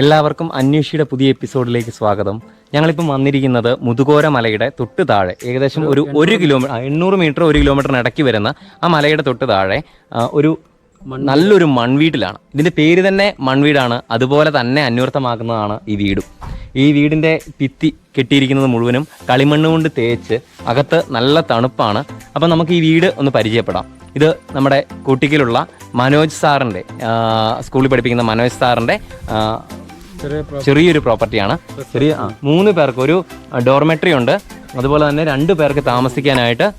എല്ലാവർക്കും അന്വേഷിയുടെ പുതിയ എപ്പിസോഡിലേക്ക് സ്വാഗതം. ഞങ്ങളിപ്പം വന്നിരിക്കുന്നത് മുതുകോര മലയുടെ തൊട്ട് താഴെ ഏകദേശം ഒരു ഒരു കിലോമീറ്റർ എണ്ണൂറ് മീറ്റർ ഒരു കിലോമീറ്ററിന് ഇടയ്ക്ക് വരുന്ന ആ മലയുടെ തൊട്ട് താഴെ ഒരു നല്ലൊരു മൺവീട്ടിലാണ്. ഇതിന്റെ പേര് തന്നെ മൺവീടാണ്. അതുപോലെ തന്നെ അന്വർത്ഥമാക്കുന്നതാണ് ഈ വീടും. ഈ വീടിന്റെ ഭിത്തി കെട്ടിയിരിക്കുന്നത് മുഴുവനും കളിമണ്ണ് കൊണ്ട് തേച്ച് അകത്ത് നല്ല തണുപ്പാണ്. അപ്പം നമുക്ക് ഈ വീട് ഒന്ന് പരിചയപ്പെടാം. ഇത് നമ്മുടെ കൂട്ടിക്കലുള്ള മനോജ് സാറിന്റെ സ്കൂളിൽ പഠിപ്പിക്കുന്ന മനോജ് സാറിന്റെ ചെറിയൊരു പ്രോപ്പർട്ടിയാണ്. ചെറിയ മൂന്ന് പേർക്ക് ഒരു ഡോർമെട്രി ഉണ്ട്. അതുപോലെ തന്നെ രണ്ട് പേർക്ക് താമസിക്കാനായിട്ട്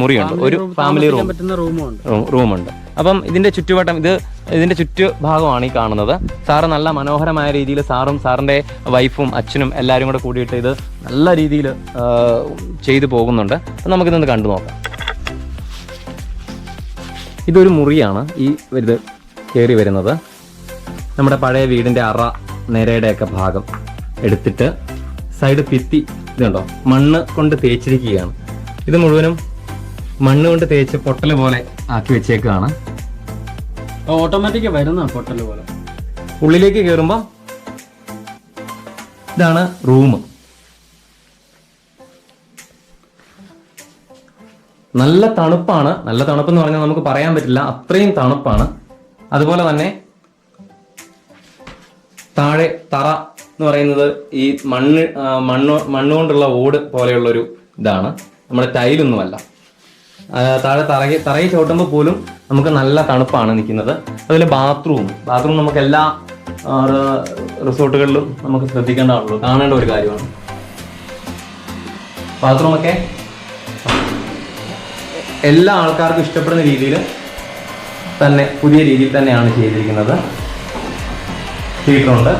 മുറിയുണ്ട്. ഒരു ഫാമിലി റൂം. റൂമുണ്ട്. അപ്പം ഇതിന്റെ ചുറ്റുവട്ടം ഇത് ഇതിന്റെ ചുറ്റുഭാഗമാണ് ഈ കാണുന്നത്. സാറ് നല്ല മനോഹരമായ രീതിയിൽ സാറും സാറിന്റെ വൈഫും അച്ഛനും എല്ലാവരും കൂടെ കൂടിയിട്ട് ഇത് നല്ല രീതിയിൽ ചെയ്തു പോകുന്നുണ്ട്. അപ്പം നമുക്കിതൊന്ന് കണ്ടു നോക്കാം. ഇതൊരു മുറിയാണ് ഈ ഇത് കയറി വരുന്നത്. നമ്മുടെ പഴയ വീടിന്റെ അറ നിരയുടെയൊക്കെ ഭാഗം എടുത്തിട്ട് സൈഡ് ഭിത്തി ഇതുണ്ടോ? മണ്ണ് കൊണ്ട് തേച്ചിരിക്കുകയാണ്. ഇത് മുഴുവനും മണ്ണ് കൊണ്ട് തേച്ച് പൊട്ടൽ പോലെ ആക്കി വെച്ചേക്കാണ്. ഓട്ടോമാറ്റിക് വരുന്ന പൊട്ടൽ പോലെ. ഉള്ളിലേക്ക് കയറുമ്പോൾ ഇതാണ് റൂം നല്ല തണുപ്പാണ്. നല്ല തണുപ്പെന്ന് പറഞ്ഞാൽ നമുക്ക് പറയാൻ പറ്റില്ല. അത്രയും തണുപ്പാണ്. അതുപോലെ തന്നെ താഴെ തറ എന്ന് പറയുന്നത് ഈ മണ്ണ് മണ്ണ് മണ്ണുകൊണ്ടുള്ള ഓട് പോലെയുള്ളൊരു ഇതാണ്. നമ്മുടെ ടൈലൊന്നുമല്ല. താഴെ തറയിൽ തറയിൽ ചവിട്ടുമ്പോൾ പോലും നമുക്ക് നല്ല തണുപ്പാണ് നിൽക്കുന്നത്. അതുപോലെ ബാത്റൂം. ബാത്റൂം നമുക്ക് എല്ലാ റിസോർട്ടുകളിലും നമുക്ക് ശ്രദ്ധിക്കേണ്ടതാണല്ലോ കാണേണ്ട ഒരു കാര്യമാണ്. ബാത്റൂമൊക്കെ എല്ലാ ആൾക്കാർക്കും ഇഷ്ടപ്പെടുന്ന രീതിയിൽ തന്നെ പുതിയ രീതിയിൽ തന്നെയാണ് ചെയ്തിരിക്കുന്നത്. ഹീറ്ററുണ്ട്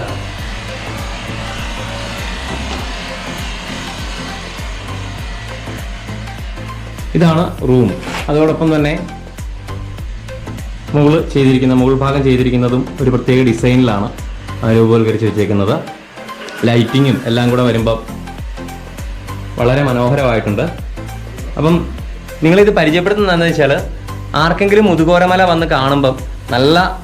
ഇതാണ് റൂം. അതോടൊപ്പം തന്നെ മുകൾ ചെയ്തിരിക്കുന്ന മുകൾ ഭാഗം ചെയ്തിരിക്കുന്നതും ഒരു പ്രത്യേക ഡിസൈനിലാണ് രൂപവൽക്കരിച്ച് വെച്ചേക്കുന്നത്. ലൈറ്റിങ്ങും എല്ലാം കൂടെ വരുമ്പം വളരെ മനോഹരമായിട്ടുണ്ട്. അപ്പം നിങ്ങളിത് പരിചയപ്പെടുത്തുന്നതെന്ന് വെച്ചാൽ ആർക്കെങ്കിലും മുതുകോരമല വന്ന് കാണുമ്പം നല്ല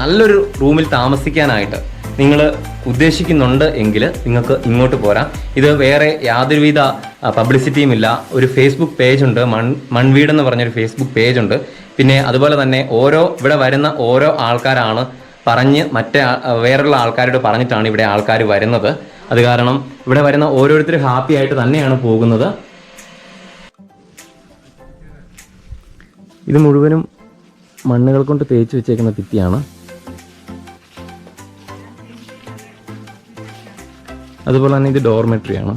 നല്ലൊരു റൂമിൽ താമസിക്കാനായിട്ട് നിങ്ങൾ ഉദ്ദേശിക്കുന്നുണ്ട് എങ്കിൽ നിങ്ങൾക്ക് ഇങ്ങോട്ട് പോരാം. ഇത് വേറെ യാതൊരുവിധ പബ്ലിസിറ്റിയും ഇല്ല. ഒരു ഫേസ്ബുക്ക് പേജ് ഉണ്ട്. മൺ മൺവീട് എന്ന് പറഞ്ഞൊരു ഫേസ്ബുക്ക് പേജ് ഉണ്ട്. പിന്നെ അതുപോലെ തന്നെ ഓരോ ഇവിടെ വരുന്ന ഓരോ ആൾക്കാരാണ് പറഞ്ഞ് മറ്റേ വേറെയുള്ള ആൾക്കാരോട് പറഞ്ഞിട്ടാണ് ഇവിടെ ആൾക്കാർ വരുന്നത്. അത് കാരണം ഇവിടെ വരുന്ന ഓരോരുത്തരും ഹാപ്പി ആയിട്ട് തന്നെയാണ് പോകുന്നത്. ഇത് മുഴുവനും മണ്ണുകൾ കൊണ്ട് തേച്ച് വെച്ചേക്കുന്ന ഭിത്തിയാണ്. അതുപോലെ തന്നെ ഇത് ഡോർമെട്രിയാണ്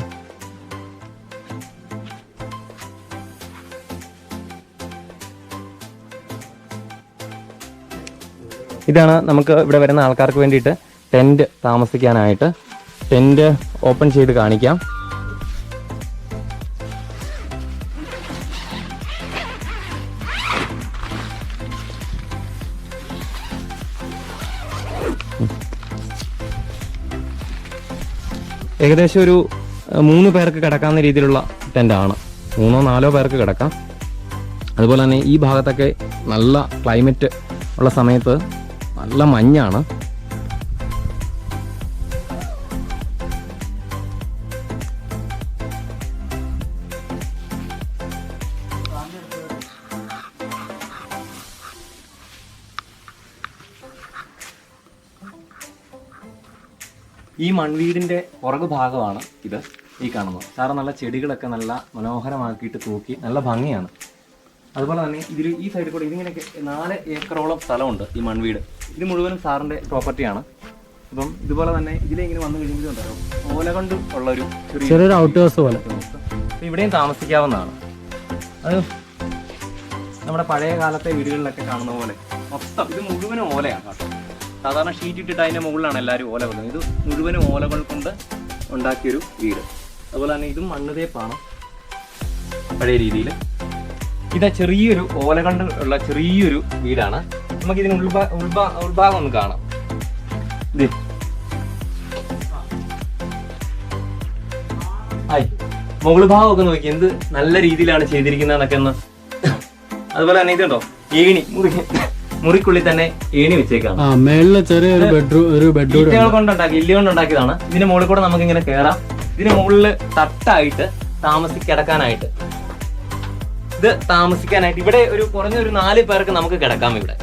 ഇതാണ് നമുക്ക് ഇവിടെ വരുന്ന ആൾക്കാർക്ക് വേണ്ടിയിട്ട് ടെന്റ് താമസിക്കാനായിട്ട്. ടെന്റ് ഓപ്പൺ ചെയ്ത് കാണിക്കാം. ഏകദേശം ഒരു മൂന്ന് പേർക്ക് കിടക്കാവുന്ന രീതിയിലുള്ള ടെന്റാണ് മൂന്നോ നാലോ പേർക്ക് കിടക്കാം. അതുപോലെ തന്നെ ഈ ഭാഗത്തൊക്കെ നല്ല ക്ലൈമറ്റ് ഉള്ള സമയത്ത് നല്ല മഞ്ഞാണ്. ഈ മൺവീടിന്റെ പുറകു ഭാഗമാണ് ഇത് ഈ കാണുന്നത്. സാറ് നല്ല ചെടികളൊക്കെ നല്ല മനോഹരമാക്കിയിട്ട് തൂക്കി നല്ല ഭംഗിയാണ്. അതുപോലെ തന്നെ ഇതിൽ ഈ സൈഡിൽ കൂടെ ഇതിങ്ങനെ നാല് ഏക്കറോളം സ്ഥലമുണ്ട് ഈ മൺവീട്. ഇത് മുഴുവനും സാറിന്റെ പ്രോപ്പർട്ടിയാണ് അപ്പം ഇതുപോലെ തന്നെ ഇതിലിങ്ങനെ വന്നു കഴിഞ്ഞിട്ടുണ്ടല്ലോ ഓല കൊണ്ട് ഉള്ള ഒരു ചെറിയ ചെറിയൊരു ഔട്ട് ഹൗസ് പോലെ ഇവിടെയും താമസിക്കാവുന്നതാണ്. അത് നമ്മുടെ പഴയ കാലത്തെ വീടുകളിലൊക്കെ കാണുന്ന പോലെ. മൊത്തം ഇത് മുഴുവനും ഓലയാണ് കേട്ടോ സാധാരണ ഷീറ്റ് ഇട്ടിട്ട് അതിന്റെ മുകളിലാണ് എല്ലാവരും ഓല വെക്കുന്നത് ഇത് മുഴുവനും ഓലകൾ കൊണ്ട് ഉണ്ടാക്കിയൊരു വീട്. അതുപോലെ തന്നെ ഇതും മണ്ണ് തേപ്പാണ് പഴയ രീതിയിൽ. ഇത് ചെറിയൊരു ഓല കണ്ട് ഉള്ള ചെറിയൊരു വീടാണ്. നമുക്ക് ഇതിന് ഉൾഭാ ഉൾഭാ ഉൾഭാഗം ഒന്ന് കാണാം. ഇത് ആയി. മുകൾ ഭാഗമൊക്കെ നോക്കി എന്ത് നല്ല രീതിയിലാണ് ചെയ്തിരിക്കുന്നതെന്നൊക്കെ ഒന്ന്. അതുപോലെ തന്നെ ഇതുണ്ടോ? ഏണി മുറി മുറിക്കുള്ളിൽ തന്നെ ഏണി വെച്ചേക്കാണ്. ആ മേളിൽ ചെറിയൊരു ബെഡ്റൂം ഒരു ബെഡ്റൂം ഈറ്റകൾ കൊണ്ടുണ്ടാക്കി ഇല്ലി കൊണ്ടുണ്ടാക്കിയതാണ്. ഇതിന്റെ മുകളിൽ കൂടെ നമുക്ക് ഇങ്ങനെ കയറാം ഇതിന് മുകളിൽ തട്ടായിട്ട് താമസിക്കിടക്കാനായിട്ട് ഇത് താമസിക്കാനായിട്ട്. ഇവിടെ ഒരു കുറഞ്ഞ ഒരു നാല് പേർക്ക് നമുക്ക് കിടക്കാം ഇവിടെ.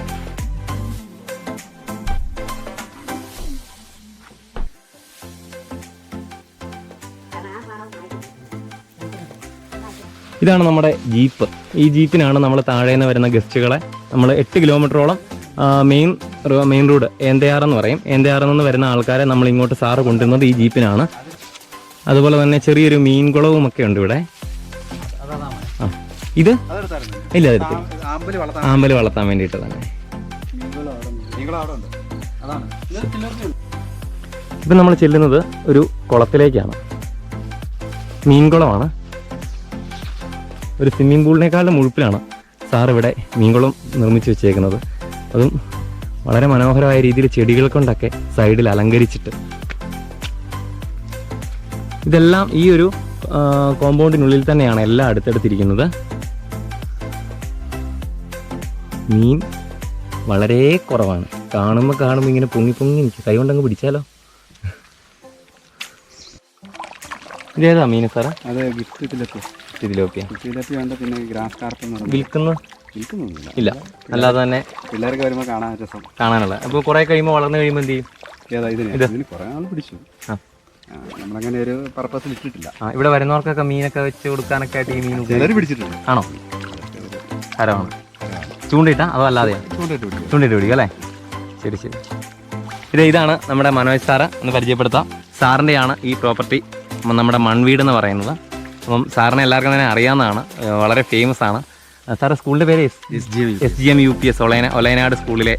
ഇതാണ് നമ്മുടെ ജീപ്പ്. ഈ ജീപ്പിനാണ് നമ്മൾ താഴേന്ന് വരുന്ന ഗസ്റ്റുകളെ നമ്മൾ എട്ട് കിലോമീറ്ററോളം മെയിൻ മെയിൻ റോഡ് ഏന്തയാർ എന്ന് പറയും. ഏന്തയാറിൽ നിന്ന് വരുന്ന ആൾക്കാരെ നമ്മൾ ഇങ്ങോട്ട് സാറ് കൊണ്ടുവരുന്നത് ഈ ജീപ്പിനാണ്. അതുപോലെ തന്നെ ചെറിയൊരു മീൻ കുളവും ഒക്കെ ഉണ്ട് ഇവിടെ. ഇത്? ഇല്ല ആമ്പൽ വളർത്താൻ വേണ്ടിട്ട് തന്നെ. ഇപ്പം നമ്മൾ ചെല്ലുന്നത് ഒരു കുളത്തിലേക്കാണ്. മീൻകുളമാണ് ഒരു സ്വിമ്മിംഗ് പൂളിനേക്കാളും മുഴുപ്പിലാണ് സാർ ഇവിടെ മീൻകുളം നിർമ്മിച്ച് വെച്ചേക്കുന്നത്. അതും വളരെ മനോഹരമായ രീതിയിൽ ചെടികൾ കൊണ്ടൊക്കെ സൈഡിൽ അലങ്കരിച്ചിട്ട്. ഇതെല്ലാം ഈ ഒരു കോമ്പൗണ്ടിനുള്ളിൽ തന്നെയാണ് എല്ലാം അടുത്തടുത്തിരിക്കുന്നത്. മീൻ വളരെ കുറവാണ്. കാണുമ്പോൾ കാണുമ്പോൾ ഇങ്ങനെ പൊങ്ങി പൊങ്ങി നിൽക്കും. കൈ കൊണ്ടങ്ങ് പിടിച്ചാലോ? ഇതേതാ മീൻ സാറേ? അത് ഗിഫ്റ്റ് ഇതിലോക്കെ പിന്നെ ഗ്രാസ് കാർപ്പ് എന്ന് പറഞ്ഞു വിൽക്കുന്ന? വിൽക്കുന്നൊന്നുമില്ല. ഇല്ല. അല്ലാതെ തന്നെ പിള്ളേർക്ക് വരുമ്പോൾ കാണാൻ രസം. കാണാനുള്ള. അപ്പോൾ കുറേ കഴിയുമ്പോൾ വളർന്നു കഴിയുമ്പോൾ എന്ത് ചെയ്യും? ഏതാ ഇതിന്? ഇത്. ഇതിന് കുറേ നാൾ പിടിച്ചു. ആ. ആ, നമ്മളങ്ങനെ ഒരു പർപ്പസിൽ ഇട്ടിട്ടില്ല. ആ ഇവിടെ വരുന്നവർക്കൊക്കെ മീനൊക്കെ വെച്ച് കൊടുക്കാനൊക്കെ ആയിട്ട് ഈ മീൻ. ചിലർ പിടിച്ചിട്ടുണ്ട്. ആണോ? ഹരമാണ് ചൂണ്ടിട്ടാ അതോ അല്ലാതെ ചൂണ്ടിട്ട് പിടിക്കും. ചൂണ്ടിട്ട് പിടിക്കും അല്ലേ? ശരി ശരി. ഇത് ഇതാണ് നമ്മുടെ മനോജ് സാറ്. ഒന്ന് പരിചയപ്പെടുത്താം. സാറിന്റെയാണ് ഈ പ്രോപ്പർട്ടി. നമ്മുടെ മൺവീട് എന്ന് പറയുന്നത്. അപ്പം സാറിനെ എല്ലാവർക്കും തന്നെ അറിയാവുന്നതാണ്. വളരെ ഫേമസ് ആണ്. സാറ് സ്കൂളിന്റെ പേര് S G M U P S. ഒളയന Olayanad സ്കൂളിലെ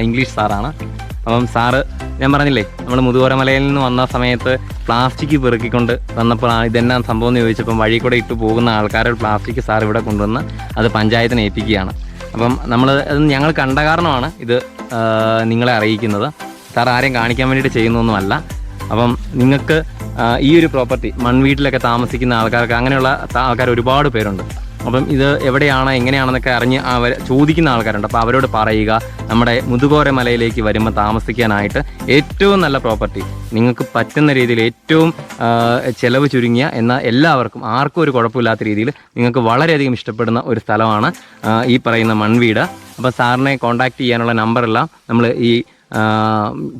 ഇംഗ്ലീഷ് സാറാണ്. അപ്പം സാറ് ഞാൻ പറഞ്ഞില്ലേ നമ്മൾ മുതുകോരമലയിൽ നിന്ന് വന്ന സമയത്ത് പ്ലാസ്റ്റിക് പെറുക്കിക്കൊണ്ട് വന്നപ്പോൾ ഇതെന്നാ സംഭവം എന്ന് ചോദിച്ചപ്പം വഴി കൂടെ ഇട്ട് പോകുന്ന ആൾക്കാരുടെ പ്ലാസ്റ്റിക് സാർ ഇവിടെ കൊണ്ടുവന്ന് അത് പഞ്ചായത്തിന് ഏൽപ്പിക്കുകയാണ്. അപ്പം നമ്മൾ അത് ഞങ്ങൾ കണ്ട കാരണമാണ് ഇത് നിങ്ങളെ അറിയിക്കുന്നത്. സാർ ആരെയും കാണിക്കാൻ വേണ്ടിയിട്ട് ചെയ്യുന്നൊന്നുമല്ല. അപ്പം നിങ്ങൾക്ക് ഈ ഒരു പ്രോപ്പർട്ടി മൺവീട്ടിലൊക്കെ താമസിക്കുന്ന ആൾക്കാർക്ക് അങ്ങനെയുള്ള ആൾക്കാർ ഒരുപാട് പേരുണ്ട്. അപ്പം ഇത് എവിടെയാണ് എങ്ങനെയാണെന്നൊക്കെ അറിഞ്ഞ് അവർ ചോദിക്കുന്ന ആൾക്കാരുണ്ട്. അപ്പോൾ അവരോട് പറയുക നമ്മുടെ മുതുകോര മലയിലേക്ക് വരുമ്പോൾ താമസിക്കാനായിട്ട് ഏറ്റവും നല്ല പ്രോപ്പർട്ടി നിങ്ങൾക്ക് പറ്റുന്ന രീതിയിൽ ഏറ്റവും ചിലവ് ചുരുങ്ങിയ എന്നാൽ എല്ലാവർക്കും ആർക്കും ഒരു കുഴപ്പമില്ലാത്ത രീതിയിൽ നിങ്ങൾക്ക് വളരെയധികം ഇഷ്ടപ്പെടുന്ന ഒരു സ്ഥലമാണ് ഈ പറയുന്ന മൺവീട്. അപ്പോൾ സാറിനെ കോൺടാക്ട് ചെയ്യാനുള്ള നമ്പറെല്ലാം നമ്മൾ ഈ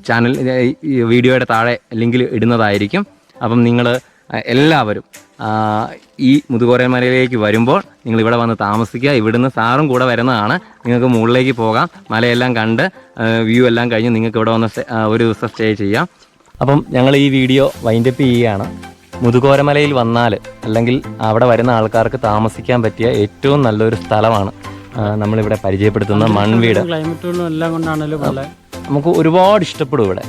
ചാനൽ വീഡിയോയുടെ താഴെ ലിങ്കിൽ ഇടുന്നതായിരിക്കും. അപ്പം നിങ്ങൾ എല്ലാവരും ഈ മുതുകോരമലയിലേക്ക് വരുമ്പോൾ നിങ്ങൾ ഇവിടെ വന്ന് താമസിക്കുക. ഇവിടുന്ന് സാറും കൂടെ വരുന്നതാണ്. നിങ്ങൾക്ക് മുകളിലേക്ക് പോകാം. മലയെല്ലാം കണ്ട് വ്യൂ എല്ലാം കഴിഞ്ഞ് നിങ്ങൾക്ക് ഇവിടെ വന്ന് ഒരു ദിവസം സ്റ്റേ ചെയ്യാം. അപ്പം ഞങ്ങൾ ഈ വീഡിയോ വൈൻഡപ്പ് ചെയ്യുകയാണ്. മുതുകോരമലയിൽ വന്നാൽ അല്ലെങ്കിൽ അവിടെ വരുന്ന ആൾക്കാർക്ക് താമസിക്കാൻ പറ്റിയ ഏറ്റവും നല്ലൊരു സ്ഥലമാണ് നമ്മളിവിടെ പരിചയപ്പെടുത്തുന്ന മൺവീട്. ക്ലൈമറ്റുകളും എല്ലാം കൊണ്ടാണല്ലോ നമുക്ക് ഒരുപാട് ഇഷ്ടപ്പെടും ഇവിടെ.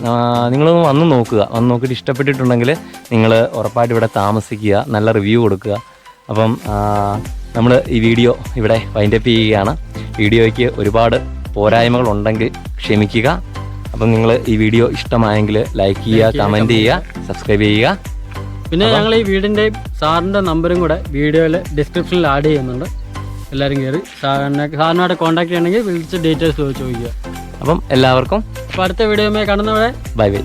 നിങ്ങൾ വന്ന് നോക്കുക. വന്ന് നോക്കിയിട്ട് ഇഷ്ടപ്പെട്ടിട്ടുണ്ടെങ്കിൽ നിങ്ങൾ ഉറപ്പായിട്ട് ഇവിടെ താമസിക്കുക നല്ല റിവ്യൂ കൊടുക്കുക. അപ്പം നമ്മൾ ഈ വീഡിയോ ഇവിടെ വൈൻഡപ്പ് ചെയ്യുകയാണ്. വീഡിയോയ്ക്ക് ഒരുപാട് പോരായ്മകൾ ഉണ്ടെങ്കിൽ ക്ഷമിക്കുക. അപ്പം നിങ്ങൾ ഈ വീഡിയോ ഇഷ്ടമായെങ്കിൽ ലൈക്ക് ചെയ്യുക കമന്റ് ചെയ്യുക സബ്സ്ക്രൈബ് ചെയ്യുക പിന്നെ ഞങ്ങൾ ഈ വീടിന്റെയും സാറിന്റെ നമ്പറും കൂടെ വീഡിയോയിൽ ഡിസ്ക്രിപ്ഷനിൽ ആഡ് ചെയ്യുന്നുണ്ട്. എല്ലാവരും കയറി സാറിനെ സാറിനോട് കോൺടാക്ട് ചെയ്യണമെങ്കിൽ വിളിച്ച് ഡീറ്റെയിൽസ് ചോദിക്കുക. അപ്പം എല്ലാവർക്കും അടുത്ത വീഡിയോ കാണുന്നവരെ ബൈ ബൈ.